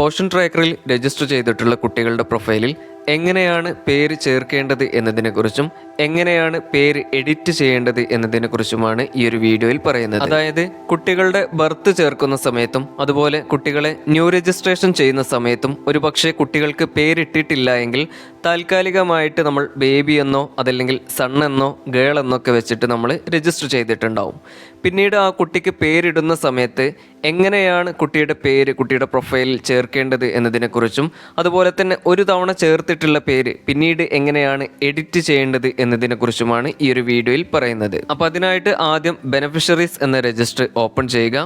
Portion ട്രാക്കറിൽ register ചെയ്തിട്ടുള്ള കുട്ടികളുടെ പ്രൊഫൈലിൽ എങ്ങനെയാണ് പേര് ചേർക്കേണ്ടത് എന്നതിനെക്കുറിച്ചും എങ്ങനെയാണ് പേര് എഡിറ്റ് ചെയ്യേണ്ടത് എന്നതിനെക്കുറിച്ചുമാണ് ഈ ഒരു വീഡിയോയിൽ പറയുന്നത്. അതായത് കുട്ടികളുടെ ബർത്ത് ചേർക്കുന്ന സമയത്തും അതുപോലെ കുട്ടികളെ ന്യൂ രജിസ്ട്രേഷൻ ചെയ്യുന്ന സമയത്തും ഒരുപക്ഷെ കുട്ടികൾക്ക് പേരിട്ടിട്ടില്ല എങ്കിൽ താൽക്കാലികമായിട്ട് നമ്മൾ ബേബി എന്നോ അതല്ലെങ്കിൽ സൺ എന്നോ ഗേൾ എന്നൊക്കെ വെച്ചിട്ട് നമ്മൾ രജിസ്റ്റർ ചെയ്തിട്ടുണ്ടാവും. പിന്നീട് ആ കുട്ടിക്ക് പേരിടുന്ന സമയത്ത് എങ്ങനെയാണ് കുട്ടിയുടെ പേര് കുട്ടിയുടെ പ്രൊഫൈലിൽ ചേർക്കേണ്ടത് എന്നതിനെക്കുറിച്ചും അതുപോലെ തന്നെ ഒരു തവണ ചേർത്തിട്ടുള്ള പേര് പിന്നീട് എങ്ങനെയാണ് എഡിറ്റ് ചെയ്യേണ്ടത് എന്നതിനെ കുറിച്ചുമാണ് ഈ ഒരു വീഡിയോയിൽ പറയുന്നത്. അപ്പോൾ അതിനായിട്ട് ആദ്യം ബെനഫിഷ്യറീസ് എന്ന രജിസ്റ്റർ ഓപ്പൺ ചെയ്യുക.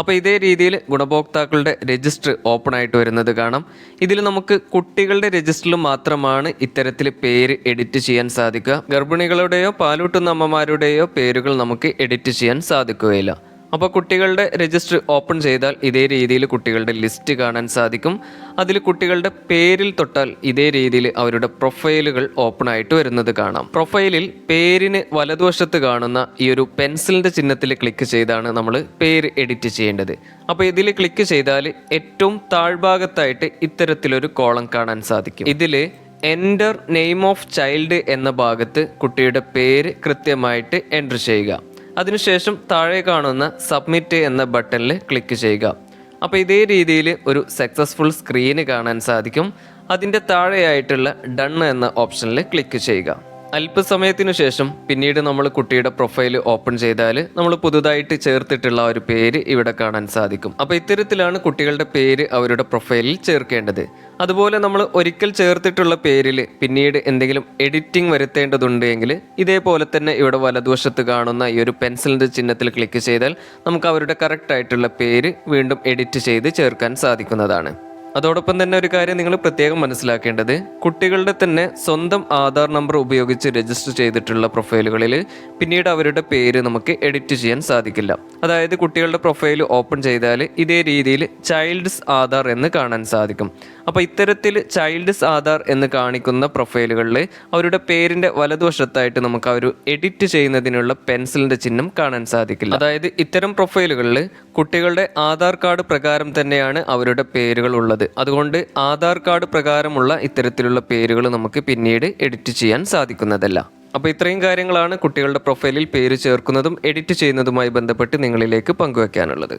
അപ്പോൾ ഇതേ രീതിയിൽ ഗുണഭോക്താക്കളുടെ രജിസ്റ്റർ ഓപ്പൺ ആയിട്ട് വരുന്നത് കാണാം. ഇതിൽ നമുക്ക് കുട്ടികളുടെ രജിസ്റ്ററിൽ മാത്രമാണ് ഇത്തരത്തിൽ പേര് എഡിറ്റ് ചെയ്യാൻ സാധിക്കുക. ഗർഭിണികളുടെയോ പാലൂട്ടുന്ന അമ്മമാരുടെയോ പേരുകൾ നമുക്ക് എഡിറ്റ് ചെയ്യാൻ സാധിക്കുകയില്ല. അപ്പോൾ കുട്ടികളുടെ രജിസ്റ്റർ ഓപ്പൺ ചെയ്താൽ ഇതേ രീതിയിൽ കുട്ടികളുടെ ലിസ്റ്റ് കാണാൻ സാധിക്കും. അതിൽ കുട്ടികളുടെ പേരിൽ തൊട്ടാൽ ഇതേ രീതിയിൽ അവരുടെ പ്രൊഫൈലുകൾ ഓപ്പൺ ആയിട്ട് വരുന്നത് കാണാം. പ്രൊഫൈലിൽ പേരിന് വലതുവശത്ത് കാണുന്ന ഈ ഒരു പെൻസിലിന്റെ ചിഹ്നത്തിൽ ക്ലിക്ക് ചെയ്താണ് നമ്മൾ പേര് എഡിറ്റ് ചെയ്യേണ്ടത്. അപ്പോൾ ഇതിൽ ക്ലിക്ക് ചെയ്താൽ ഏറ്റവും താഴ്ഭാഗത്തായിട്ട് ഇത്തരത്തിലൊരു കോളം കാണാൻ സാധിക്കും. ഇതിൽ എന്റർ നെയിം ഓഫ് ചൈൽഡ് എന്ന ഭാഗത്ത് കുട്ടിയുടെ പേര് കൃത്യമായിട്ട് എന്റർ ചെയ്യുക. അതിനുശേഷം താഴെ കാണുന്ന സബ്മിറ്റ് എന്ന ബട്ടണിൽ ക്ലിക്ക് ചെയ്യുക. അപ്പോൾ ഇതേ രീതിയിൽ ഒരു സക്സസ്ഫുൾ സ്ക്രീന് കാണാൻ സാധിക്കും. അതിന്റെ താഴെയായിട്ടുള്ള ഡൺ എന്ന ഓപ്ഷനിൽ ക്ലിക്ക് ചെയ്യുക. അല്പസമയത്തിനു ശേഷം പിന്നീട് നമ്മൾ കുട്ടിയുടെ പ്രൊഫൈൽ ഓപ്പൺ ചെയ്താൽ നമ്മൾ പുതുതായിട്ട് ചേർത്തിട്ടുള്ള ഒരു പേര് ഇവിടെ കാണാൻ സാധിക്കും. അപ്പോൾ ഇത്തരത്തിലാണ് കുട്ടികളുടെ പേര് അവരുടെ പ്രൊഫൈലിൽ ചേർക്കേണ്ടത്. അതുപോലെ നമ്മൾ ഒരിക്കൽ ചേർത്തിട്ടുള്ള പേരിൽ പിന്നീട് എന്തെങ്കിലും എഡിറ്റിംഗ് വരുത്തേണ്ടതുണ്ടെങ്കിൽ ഇതേപോലെ തന്നെ ഇവിടെ വലതുവശത്ത് കാണുന്ന ഈ ഒരു പെൻസിലിന്റെ ചിഹ്നത്തിൽ ക്ലിക്ക് ചെയ്താൽ നമുക്ക് അവരുടെ കറക്റ്റ് ആയിട്ടുള്ള പേര് വീണ്ടും എഡിറ്റ് ചെയ്ത് ചേർക്കാൻ സാധിക്കുന്നതാണ്. അതോടൊപ്പം തന്നെ ഒരു കാര്യം നിങ്ങൾ പ്രത്യേകം മനസ്സിലാക്കേണ്ടത്. കുട്ടികളുടെ തന്നെ സ്വന്തം ആധാർ നമ്പർ ഉപയോഗിച്ച് രജിസ്റ്റർ ചെയ്തിട്ടുള്ള പ്രൊഫൈലുകളിൽ പിന്നീട് അവരുടെ പേര് നമുക്ക് എഡിറ്റ് ചെയ്യാൻ സാധിക്കില്ല. അതായത് കുട്ടികളുടെ പ്രൊഫൈൽ ഓപ്പൺ ചെയ്താൽ ഇതേ രീതിയിൽ ചൈൽഡ്സ് ആധാർ എന്ന് കാണാൻ സാധിക്കും. അപ്പോൾ ഇത്തരത്തിൽ ചൈൽഡ്സ് ആധാർ എന്ന് കാണിക്കുന്ന പ്രൊഫൈലുകളിൽ അവരുടെ പേരിന്റെ വലതുവശത്തായിട്ട് നമുക്ക് ഒരു എഡിറ്റ് ചെയ്യുന്നതിനുള്ള പെൻസിലിന്റെ ചിഹ്നം കാണാൻ സാധിക്കില്ല. അതായത് ഇത്തരം പ്രൊഫൈലുകളിൽ കുട്ടികളുടെ ആധാർ കാർഡ് പ്രകാരം തന്നെയാണ് അവരുടെ പേരുകൾ ഉള്ളത്. അതുകൊണ്ട് ആധാർ കാർഡ് പ്രകാരമുള്ള ഇത്തരത്തിലുള്ള പേരുകൾ നമുക്ക് പിന്നീട് എഡിറ്റ് ചെയ്യാൻ സാധിക്കുന്നതല്ല. അപ്പോൾ ഇത്രയും കാര്യങ്ങളാണ് കുട്ടികളുടെ പ്രൊഫൈലിൽ പേര് ചേർക്കുന്നതും എഡിറ്റ് ചെയ്യുന്നതുമായി ബന്ധപ്പെട്ട് നിങ്ങളിലേക്ക് പങ്കുവെക്കാനുള്ളത്.